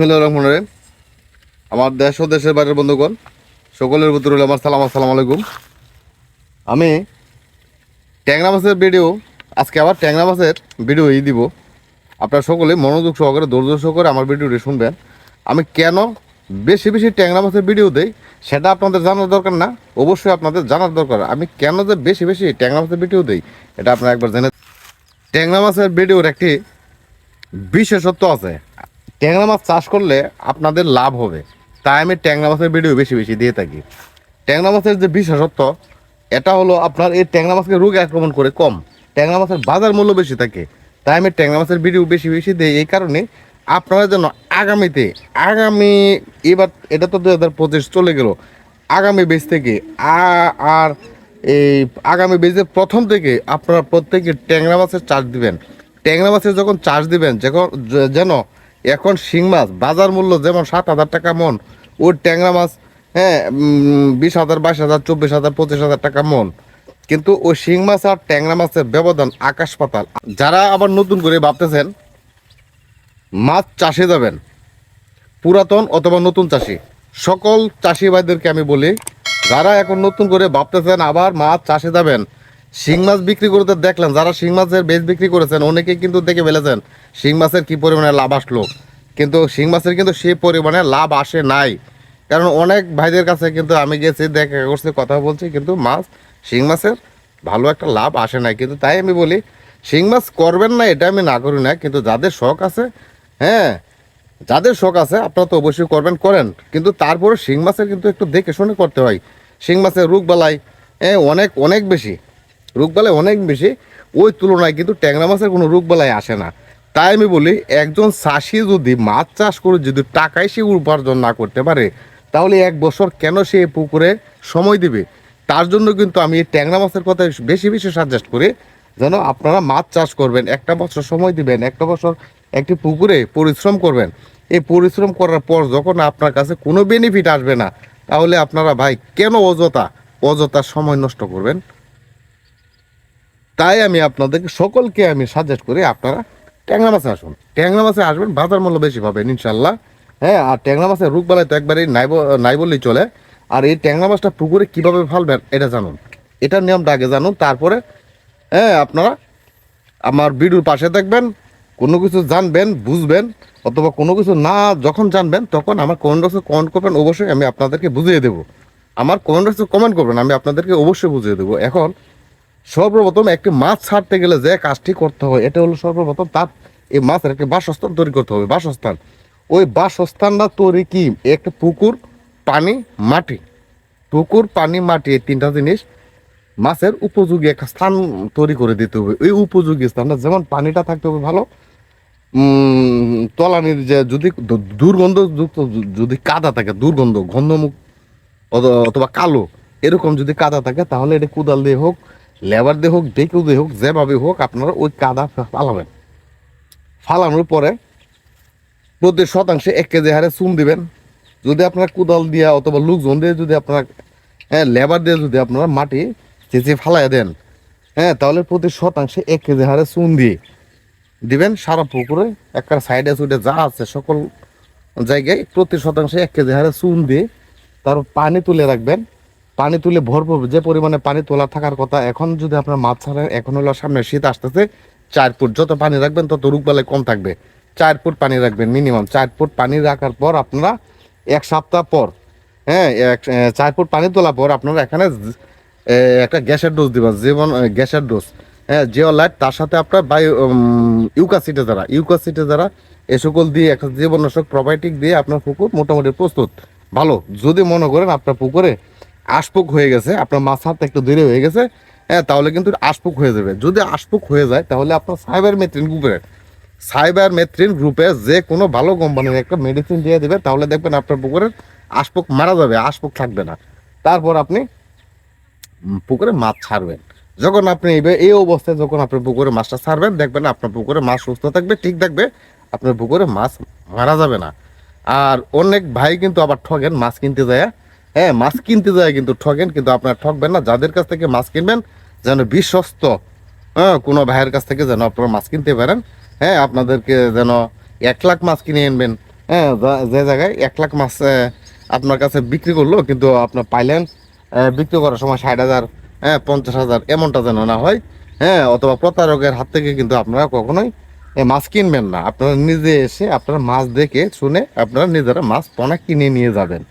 বিসমিল্লাহ রহমান রহিম। আমার দেশ ও দেশের বাইরের বন্ধুগণ, সকলের ভিতরে হলো আমার সালাম, আসসালামু আলাইকুম। আমি ট্যাংরা মাছের ভিডিও আজকে আবার ট্যাংরা মাছের ভিডিও এই দিব। আপনারা সকলে মনোযোগ সহকারে, ধৈর্য সহকারে আমার ভিডিওটি শুনবেন। আমি কেন বেশি বেশি ট্যাংরা মাছের ভিডিও দেই, সেটা আপনাদের জানার দরকার না। অবশ্যই আপনাদের জানার দরকার। আমি কেন যে বেশি বেশি ট্যাংরা মাছের ভিডিও দেই, এটা আপনারা একবার জেনে ট্যাংরা মাছের ভিডিওর একটি বিশেষত্ব আছে। ট্যাংরা মাছ চাষ করলে আপনাদের লাভ হবে। তাই আমি ট্যাংরা মাছের ভিডিও বেশি বেশি দিয়ে থাকি। ট্যাংরা মাছের যে বিশেষত্ব, এটা হলো আপনার এই ট্যাংরা মাছকে রোগ আক্রমণ করে কম। ট্যাংরা মাছের বাজার মূল্য বেশি থাকে। তাই আমি ট্যাংরা মাছের ভিডিও বেশি বেশি দিই এই কারণে আপনারা যেন আগামীতে, আগামী এবার এটা তো দু হাজার পঁচিশ চলে গেল। আগামী বেশ থেকে আর এই আগামী বেজে প্রথম থেকে আপনারা প্রত্যেকে ট্যাংরা মাছের চাষ দিবেন। ট্যাংরা মাছের যখন চার্জ দিবেন, যখন, যেন এখন শিং মাছ, বাজার মূল্য যেমন সাত হাজার টাকা মন ওই ট্যাংরা মাছ হ্যাঁ বিশ হাজার, বাইশ হাজার, চব্বিশ হাজার, পঁচিশ হাজার টাকা মন। কিন্তু ওই শিং মাছ আর ট্যাংরা মাছের ব্যবধান আকাশ পাতাল। যারা আবার নতুন করে ভাবতেছেন, মাছ চাষে যাবেন, পুরাতন অথবা নতুন চাষি, সকল চাষি ভাইদেরকে আমি বলি, যারা এখন নতুন করে ভাবতেছেন আবার মাছ চাষে যাবেন শিং মাছ বিক্রি করতে দেখলেন যারা শিং মাছের বেশ বিক্রি করেছেন, অনেকেই কিন্তু দেখে ফেলেছেন, শিং মাছের কী পরিমাণে লাভ আসলো। কিন্তু শিং মাছের কিন্তু সেই পরিমাণে লাভ আসে নাই। কারণ অনেক ভাইদের কাছে কিন্তু আমি গেছি, দেখা করছি, কথা বলছি, কিন্তু মাছ, শিং মাছের ভালো একটা লাভ আসে নাই। কিন্তু তাই আমি বলি, শিং মাছ করবেন না, এটা আমি না করি না, কিন্তু যাদের শখ আছে হ্যাঁ যাদের শখ আছে, আপনারা তো অবশ্যই করবেন, করেন। কিন্তু তারপরে শিং মাছের কিন্তু একটু দেখে শুনে করতে হয়। শিং মাছের রোগ বালাই হ্যাঁ অনেক অনেক বেশি। রোগ বালাই অনেক বেশি, ওই তুলনায় কিন্তু ট্যাংরা মাছের কোনো রোগ বালাই আসে না। তাই আমি বলি, একজন চাষি যদি মাছ চাষ করে যদি টাকায় সে উপার্জন না করতে পারে, তাহলে এক বছর কেন সে পুকুরে সময় দিবে? তার জন্য কিন্তু আমি এই ট্যাংরা মাছের কথা বেশি বেশি সাজেস্ট করি, যেন আপনারা মাছ চাষ করবেন, একটা বছর সময় দিবেন, একটা বছর একটি পুকুরে পরিশ্রম করবেন। এই পরিশ্রম করার পর যখন আপনার কাছে কোনো বেনিফিট আসবে না, তাহলে আপনারা ভাই কেন অযথা অযথা সময় নষ্ট করবেন? তাই আমি আপনাদেরকে সকলকে আমি সাজেস্ট করি আপনারা ট্যাংরা মাছে আসুন। ট্যাংরা মাছে আসবেন, বাজার মূল্য বেশি পাবেন ইনশাল্লাহ হ্যাঁ আর ট্যাংরা মাছের রোগ বালাই তো একবারেই নাই নাই বললেই চলে। আর এই ট্যাংরা মাছটা পুকুরে কীভাবে ফালবেন, এটা জানুন। এটার নিয়মটা আগে জানুন, তারপরে হ্যাঁ আপনারা আমার ভিডিওর পাশে থাকবেন কোনো কিছু জানবেন, বুঝবেন, অথবা কোনো কিছু না যখন জানবেন, তখন আমার কমেন্ট বক্সে কমেন্ট করবেন, অবশ্যই আমি আপনাদেরকে বুঝিয়ে দেবো। আমার কমেন্ট বক্সে কমেন্ট করবেন, আমি আপনাদেরকে অবশ্যই বুঝিয়ে দেবো। এখন সর্বপ্রথম একটি মাছ ছাড়তে গেলে যে কাজটি করতে হয়, এটা হলো সর্বপ্রথম তার এই মাছের একটি বাসস্থান তৈরি করতে হবে। বাসস্থান। ওই বাসস্থানটা তৈরি কি? একটা পুকুর, পানি, মাটি। পুকুর, পানি, মাটি এই তিনটা জিনিস মাছের উপযোগী একটা স্থান তৈরি করে দিতে হবে। ওই উপযোগী স্থানটা যেমন পানিটা থাকতে হবে ভালো তলানির যে যদি দুর্গন্ধযুক্ত যদি কাদা থাকে, দুর্গন্ধ, গন্ধমুখ অথবা কালো, এরকম যদি কাদা থাকে, তাহলে এটা কোদাল দিয়ে হোক লেবার দিয়ে হোক ডেকেও দিয়ে হোক, যেভাবে হোক, আপনারা ওই কাদা ফালাবেন। ফালানোর পরে প্রতি শতাংশে এক কেজি হারে চুন দিবেন। যদি আপনারা কোদাল দিয়া অথবা লোকজন দিয়ে যদি আপনারা হ্যাঁ লেবার দিয়ে যদি আপনারা মাটি চেঁচে ফালাই দেন হ্যাঁ তাহলে প্রতি শতাংশে এক কেজি হারে চুন দিয়ে দিবেন। সারা পুকুরে একটা সাইডে সুইডে যা আছে, সকল জায়গায় প্রতি শতাংশে এক কেজি হারে চুন দিয়ে তার পানি তুলে রাখবেন। পানি তুলে ভরপুর যে পরিমাণে পানি তোলা থাকার কথা, এখন যদি আপনার মাছ ছাড়েন, এখন হলো সামনে শীত আসতেছে, চার ফুট যত পানি রাখবেন, তত রোগবালাই কম থাকবে। চার ফুট পানি রাখবেন মিনিমাম চার ফুট পানি রাখার পর আপনারা এক সপ্তাহ পর হ্যাঁ এক চার ফুট পানি তোলার পর আপনারা এখানে একটা গ্যাসের ডোজ দিবেন যেমন গ্যাসের ডোজ। হ্যাঁ জিও লাইট তার সাথে আপনার বায়ু ইউকাসিটে যারা ইউকাসিটে যারা, এ সকল দিয়ে একটা জীবনাশক প্রোবায়োটিক দিয়ে আপনার পুকুর মোটামুটি প্রস্তুত, ভালো। যদি মনে করেন আপনার পুকুরে আশপুক হয়ে গেছে, আপনার মাছ হাতে একটু দেরি হয়ে গেছে হ্যাঁ তাহলে কিন্তু আশপুক হয়ে যাবে। যদি আশপুক হয়ে যায়, তাহলে আপনার সাইবার মেট্রিন গ্রুপের, সাইবার মেট্রিন গ্রুপে যে কোনো ভালো কোম্পানির একটা মেডিসিন দিয়ে দেবে, তাহলে দেখবেন আপনার পুকুরের আশপুক মারা যাবে, আশপুক থাকবে না। তারপর আপনি পুকুরে মাছ ছাড়বেন। যখন আপনি এই- অবস্থায় যখন আপনি পুকুরে মাছটা ছাড়বেন, দেখবেন আপনার পুকুরে মাছ সুস্থ থাকবে, ঠিক থাকবে, আপনার পুকুরে মাছ মারা যাবে না। আর অনেক ভাই কিন্তু আবার ঠগেন মাছ কিনতে যায়। হ্যাঁ মাছ কিনতে যায় কিন্তু ঠকেন কিন্তু আপনার ঠকবেন না। যাদের কাছ থেকে মাছ কিনবেন, যেন বিশ্বস্ত হ্যাঁ কোনো ভাইয়ের কাছ থেকে যেন আপনারা মাছ কিনতে পারেন। হ্যাঁ আপনাদেরকে যেন এক লাখ মাছ কিনে আনবেন। হ্যাঁ যে জায়গায় এক লাখ মাছ আপনার কাছে বিক্রি করল, কিন্তু আপনার পাইলেন বিক্রি করার সময় ষাট হাজার হ্যাঁ পঞ্চাশ হাজার, এমনটা যেন না হয়। হ্যাঁ অথবা প্রতারকের হাত থেকে কিন্তু আপনারা কখনোই মাছ কিনবেন না। আপনারা নিজে এসে আপনারা মাছ দেখে, শুনে আপনারা নিজেরা মাছ পোনা কিনে নিয়ে যাবেন।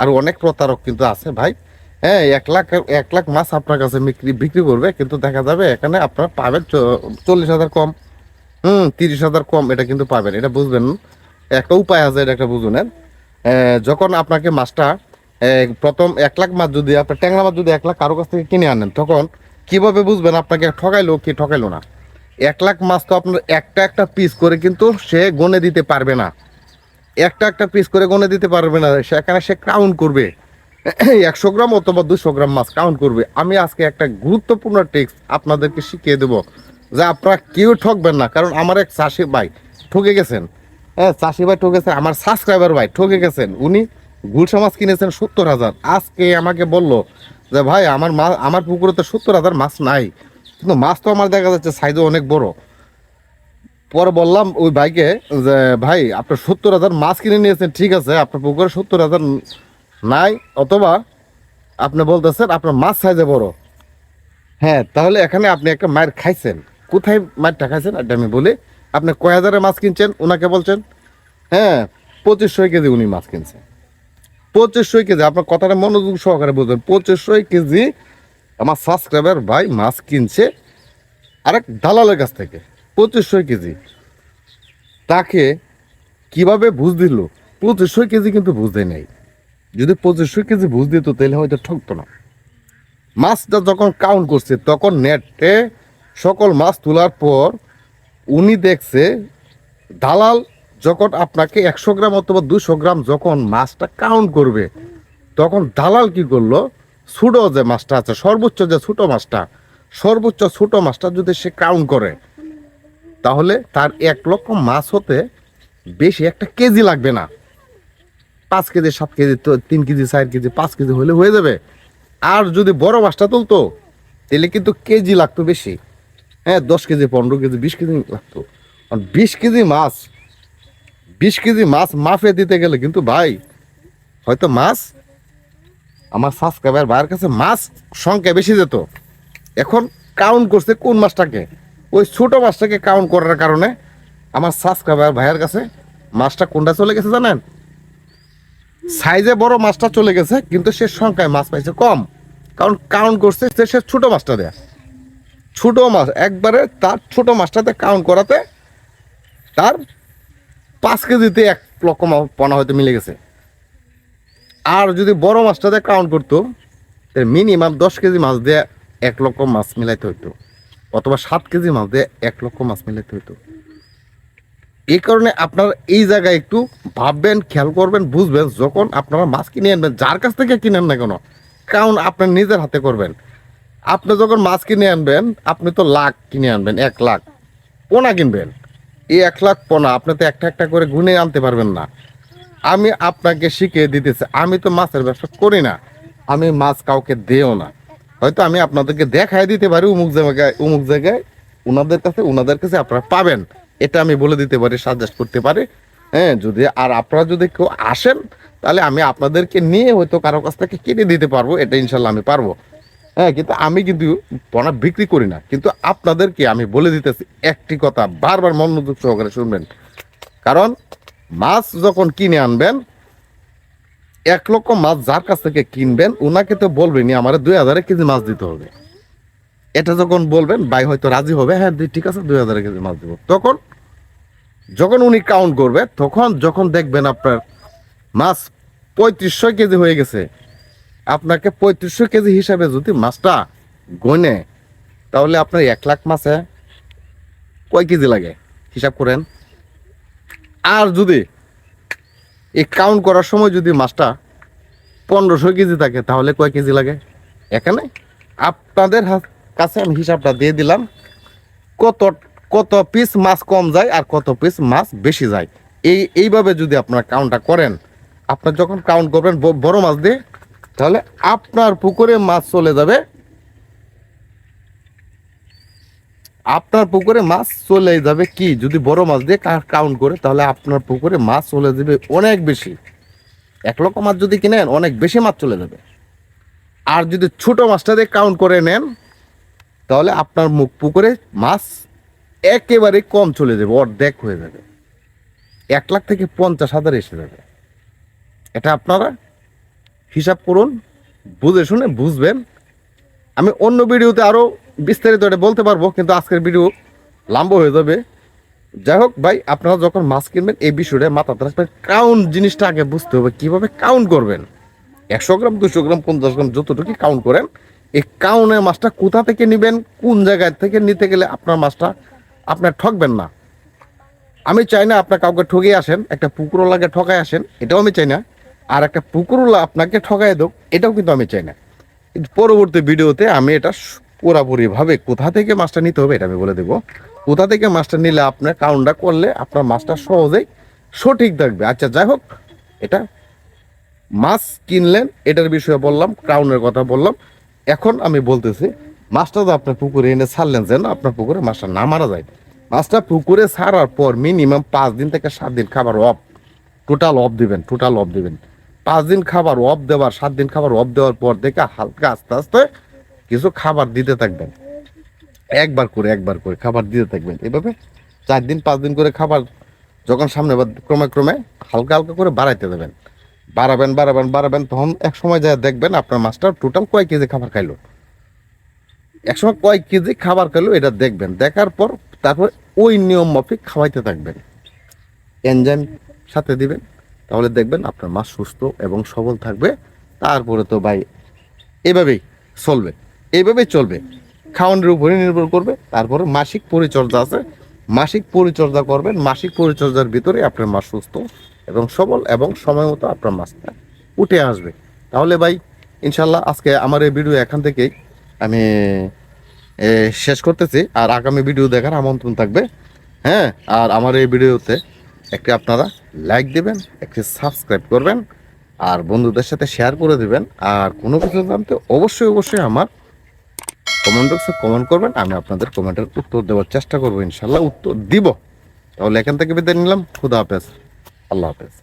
আর অনেক প্রতারক কিন্তু আছে ভাই। হ্যাঁ এক লাখ এক লাখ মাছ আপনার কাছে বিক্রি বিক্রি করবে, কিন্তু দেখা যাবে এখানে আপনার পাবেন চল্লিশ হাজার কম। হুম, তিরিশ হাজার কম এটা কিন্তু পাবেন, এটা বুঝবেন। একটা উপায় আছে, এটা একটা বুঝুন যখন আপনাকে মাছটা প্রথম এক লাখ মাছ যদি আপনার ট্যাংরা মাছ যদি এক লাখ কারও কাছ থেকে কিনে আনেন, তখন কীভাবে বুঝবেন আপনাকে ঠকাইলো কি ঠকাইলো না? এক লাখ মাছ তো আপনার একটা একটা পিস করে কিন্তু সে গনে দিতে পারবে না। একটা একটা পিস করে গনে দিতে পারবে না সেখানে সে কাউন্ট করবে। একশো গ্রাম অথবা দুশো গ্রাম মাছ কাউন্ট করবে। আমি আজকে একটা গুরুত্বপূর্ণ টেক্স আপনাদেরকে শিখিয়ে দেবো, যে আপনারা কেউ ঠকবেন না, কারণ আমার এক চাষি ভাই ঠকে গেছেন। হ্যাঁ চাষি ভাই ঠকেছেন আমার সাবস্ক্রাইবার ভাই ঠকে গেছেন। উনি গুলশা মাছ কিনেছেন সত্তর হাজার। আজকে আমাকে বলল যে, ভাই, আমার মা, আমার পুকুরে তো সত্তর হাজার মাছ নাই। কিন্তু মাছ তো আমার দেখা যাচ্ছে সাইজও অনেক বড়। পরে বললাম ওই ভাইকে যে, ভাই, আপনার সত্তর হাজার মাছ কিনে নিয়েছেন, ঠিক আছে, আপনার পুকুরে সত্তর হাজার নাই, অথবা আপনি বলতেছেন আপনার মাছ সাইজে বড়। হ্যাঁ তাহলে এখানে আপনি একটা মায়ের খাইছেন। কোথায় মায়েরটা খাইছেন? এটা আমি বলি, আপনি কয় হাজারে মাছ কিনছেন? ওনাকে বলছেন হ্যাঁ পঁচিশশো কেজি উনি মাছ কিনছেন। পঁচিশশো কেজি, আপনার কথাটা মনোযোগ সহকারে বুঝবেন। পঁচিশশো কেজি আমার সাবস্ক্রাইবার ভাই মাছ কিনছে আরেক দালালের কাছ থেকে। পঁচিশশো কেজি। তাকে কীভাবে বুঝ দিল? পঁচিশশো কেজি কিন্তু বুঝতে নেই। যদি পঁচিশশো কেজি বুঝ দিত, তাহলে হয়তো ঠকতো না। মাছটা যখন কাউন্ট করছে, তখন নেটে সকল মাছ তোলার পর উনি দেখছে, দালাল যখন আপনাকে একশো গ্রাম অথবা দুশো গ্রাম যখন মাছটা কাউন্ট করবে, তখন দালাল কি করল? ছোটো যে মাছটা আছে, সর্বোচ্চ যে ছোটো মাছটা, সর্বোচ্চ ছোটো মাছটা যদি সে কাউন্ট করে তাহলে তার এক লক্ষ মাছ হতে বেশি একটা কেজি লাগবে না। পাঁচ কেজি, সাত কেজি তিন কেজি, চার কেজি, পাঁচ কেজি হলে হয়ে যাবে। আর যদি বড় মাছটা তুলতো, তাহলে কিন্তু কেজি লাগতো বেশি। হ্যাঁ দশ কেজি, পনেরো কেজি, বিশ কেজি লাগতো। আর বিশ কেজি মাছ, বিশ কেজি মাছ মাফে দিতে গেলে কিন্তু ভাই, হয়তো মাছ, আমার সাবস্ক্রাইবার ভাইয়ের কাছে মাছ সংখ্যা বেশি যেত। এখন কাউন্ট করছে কোন মাছটাকে? ওই ছোট মাছটাকে কাউন্ট করার কারণে আমার সাবস্ক্রাইবার ভাইয়ের কাছে মাছটা কোনটা চলে গেছে জানেন? সাইজে বড় মাছটা চলে গেছে, কিন্তু সে সংখ্যায় মাছ পাইছে কম। কারণ কাউন্ট করছে যে সে ছোট মাছটা দেয়া। ছোট মাছ, একবারে তার ছোট মাছটাতে কাউন্ট করাতে তার পাঁচ কেজিতে এক লক্ষ পনা হয়তো মিলে গেছে। আর যদি বড় মাছটাতে কাউন্ট করতো মিনিমাম দশ কেজি মাছ দিয়ে এক লক্ষ মাছ মিলাইতে হইতো। অথবা সাত কেজি মাছ দিয়ে এক লক্ষ মাছ মিলাইতে হইতো। এই কারণে আপনারা এই জায়গায় একটু ভাববেন, খেয়াল করবেন, বুঝবেন, যখন আপনারা মাছ কিনে আনবেন, যার কাছ থেকে কিনেন না কেন, কারণ আপনার নিজের হাতে করবেন। আপনি যখন মাছ কিনে আনবেন, আপনি তো লাখ কিনে আনবেন, এক লাখ। পোনা কিনবেন। এই এক লাখ পোনা আপনি তো একটা একটা করে গুনে আনতে পারবেন না। আমি আপনাকে শিখিয়ে দিতেছি, আমি তো মাছের ব্যবসা করি না। আমি মাছ কাউকে দেও না। হয়তো আমি আপনাদেরকে দেখাই দিতে পারি উমুক জায়গায় উমুক জায়গায়। ওনাদের কাছে ওনাদের কাছে আপনারা পাবেন। এটা আমি বলে দিতে পারি সাজেস্ট করতে পারি। হ্যাঁ যদি, আর আপনারা যদি কেউ আসেন, তাহলে আমি আপনাদেরকে নিয়ে হয়তো কারও কাছ থেকে কিনে দিতে পারব, এটা ইনশাল্লাহ আমি পারব। হ্যাঁ কিন্তু আমি কিন্তু পণা বিক্রি করি না। কিন্তু আপনাদেরকে আমি বলে দিতেছি, একটি কথা বারবার মনোযোগ সহকারে শুনবেন। কারণ মাছ যখন কিনে আনবেন এক লক্ষ মাছ যার কাছ থেকে কিনবেন ওনাকে তো বলবেনই, আমার দুই হাজার কেজি মাছ দিতে হবে। এটা যখন বলবেন, ভাই হয়তো রাজি হবে হ্যাঁ ঠিক আছে, দুই হাজার কেজি মাছ দেবো। তখন, যখন উনি কাউন্ট করবে, তখন যখন দেখবেন আপনার মাছ পঁয়ত্রিশশো কেজি হয়ে গেছে, আপনাকে পঁয়ত্রিশশো কেজি হিসাবে যদি মাছটা গনে, তাহলে আপনার এক লাখ মাছে কয় কেজি লাগে? হিসাব করেন। আর যদি এই কাউন্ট করার সময় যদি মাছটা পনেরোশো কেজি থাকে, তাহলে কয় কেজি লাগে? এখানে আপনাদের কাছে আমি হিসাবটা দিয়ে দিলাম, কত কত পিস মাছ কম যায় আর কত পিস মাছ বেশি যায়। এই, এইভাবে যদি আপনারা কাউন্টটা করেন, আপনার যখন কাউন্ট করবেন বড় মাছ দিয়ে, তাহলে আপনার পুকুরে মাছ চলে যাবে আপনার পুকুরে মাছ চলে যাবে কি? যদি বড় মাছ দিয়ে কাউন্ট করে, তাহলে আপনার পুকুরে মাছ চলে যাবে অনেক বেশি। এক লক্ষ মাছ যদি কিনেন, অনেক বেশি মাছ চলে যাবে। আর যদি ছোট মাছটা দিয়ে কাউন্ট করে নেন, তাহলে আপনার মুখ পুকুরে মাছ একেবারে কম চলে যাবে, অর্ধেক হয়ে যাবে। এক লাখ থেকে পঞ্চাশ হাজার এসে যাবে। এটা আপনারা হিসাব করুন, বুঝে শুনে বুঝবেন। আমি অন্য ভিডিওতে আরও বিস্তারিত এটা বলতে পারব, কিন্তু আজকের ভিডিও লম্বা হয়ে যাবে। যাই হোক ভাই, আপনারা যখন মাছ কিনবেন, এই বিষয়টা মাথাতে রাখবেন। কাউন্ট জিনিসটা আগে বুঝতে হবে, কীভাবে কাউন্ট করবেন? একশো গ্রাম, দুশো গ্রাম, পঞ্চাশ গ্রাম, যতটুকু কাউন্ট করেন, এই কাউনের মাছটা কোথা থেকে নেবেন, কোন জায়গা থেকে নিতে গেলে আপনার মাছটা আপনার ঠকবেন না। আমি চাই না আপনার কাউকে ঠকিয়ে আসেন, একটা পুকুরওয়ালাকে ঠকায় আসেন, এটাও আমি চাই না। আর একটা পুকুরওয়ালা আপনাকে ঠকায় দেব এটাও কিন্তু আমি চাই না। পরবর্তী ভিডিওতে আমি এটা পুরাপুরিভাবে কোথা থেকে মাছটা নিতে হবে এটা আমি বলে দেবো। কোথা থেকে মাছটা নিলে আপনার কাউন্টটা করলে আপনার মাছটা সহজেই সঠিক থাকবে। আচ্ছা যাই হোক, এটা মাছ কিনলেন, এটার বিষয়ে বললাম ক্রাউনের কথা বললাম। এখন আমি বলতেছি, মাছটা তো আপনার পুকুরে এনে ছাড়লেন যেন আপনার পুকুরে মাছটা না মারা যায়। মাছটা পুকুরে ছাড়ার পর মিনিমাম পাঁচ দিন থেকে সাত দিন খাবার অফ টোটাল অফ দিবেন টোটাল অফ দিবেন। পাঁচ দিন খাবার অফ দেওয়ার, সাত দিন খাবার অফ দেওয়ার পর থেকে হালকা আস্তে আস্তে কিছু খাবার দিতে থাকবেন। একবার করে একবার করে খাবার দিতে থাকবেন। এভাবে চার দিন, পাঁচ দিন করে খাবার যখন সামনে বা ক্রমে ক্রমে হালকা হালকা করে বাড়াইতে দেবেন। বাড়াবেন বাড়াবেন বাড়াবেন, তখন এক সময় যা দেখবেন আপনার মাছটা টোটাল কয় কেজি খাবার খাইলো? এক সময় কয় কেজি খাবার খাইলো এটা দেখবেন। দেখার পর তারপর ওই নিয়ম মাফিক খাওয়াইতে থাকবেন। এনজাইম সাথে দিবেন, তাহলে দেখবেন আপনার মাছ সুস্থ এবং সবল থাকবে। তারপরে তো ভাই এভাবেই চলবে। এইভাবেই চলবে। খাওয়ানোর উপরে নির্ভর করবে, তারপরে মাসিক পরিচর্যা আছে। মাসিক পরিচর্যা করবেন, মাসিক পরিচর্যার ভিতরে আপনার মাছ সুস্থ এবং সবল এবং সময় মতো আপনার মাছটা উঠে আসবে। তাহলে ভাই ইনশাল্লাহ আজকে আমার এই ভিডিও এখান থেকেই আমি শেষ করতেছি। আর আগামী ভিডিও দেখার আমন্ত্রণ থাকবে। হ্যাঁ আর আমার এই ভিডিওতে একটি আপনারা লাইক দেবেন, একটি সাবস্ক্রাইব করবেন, আর বন্ধুদের সাথে শেয়ার করে দেবেন। আর কোনো কিছু জানতে অবশ্যই অবশ্যই আমার কমেন্ট বক্সে কমেন্ট করবেন, আমি আপনাদের কমেন্টের উত্তর দেওয়ার চেষ্টা করব ইনশাল্লাহ উত্তর দিব। তাহলে এখান থেকে বিদায় নিলাম। খুদা হাফেজ। আল্লাহ হাফেজ।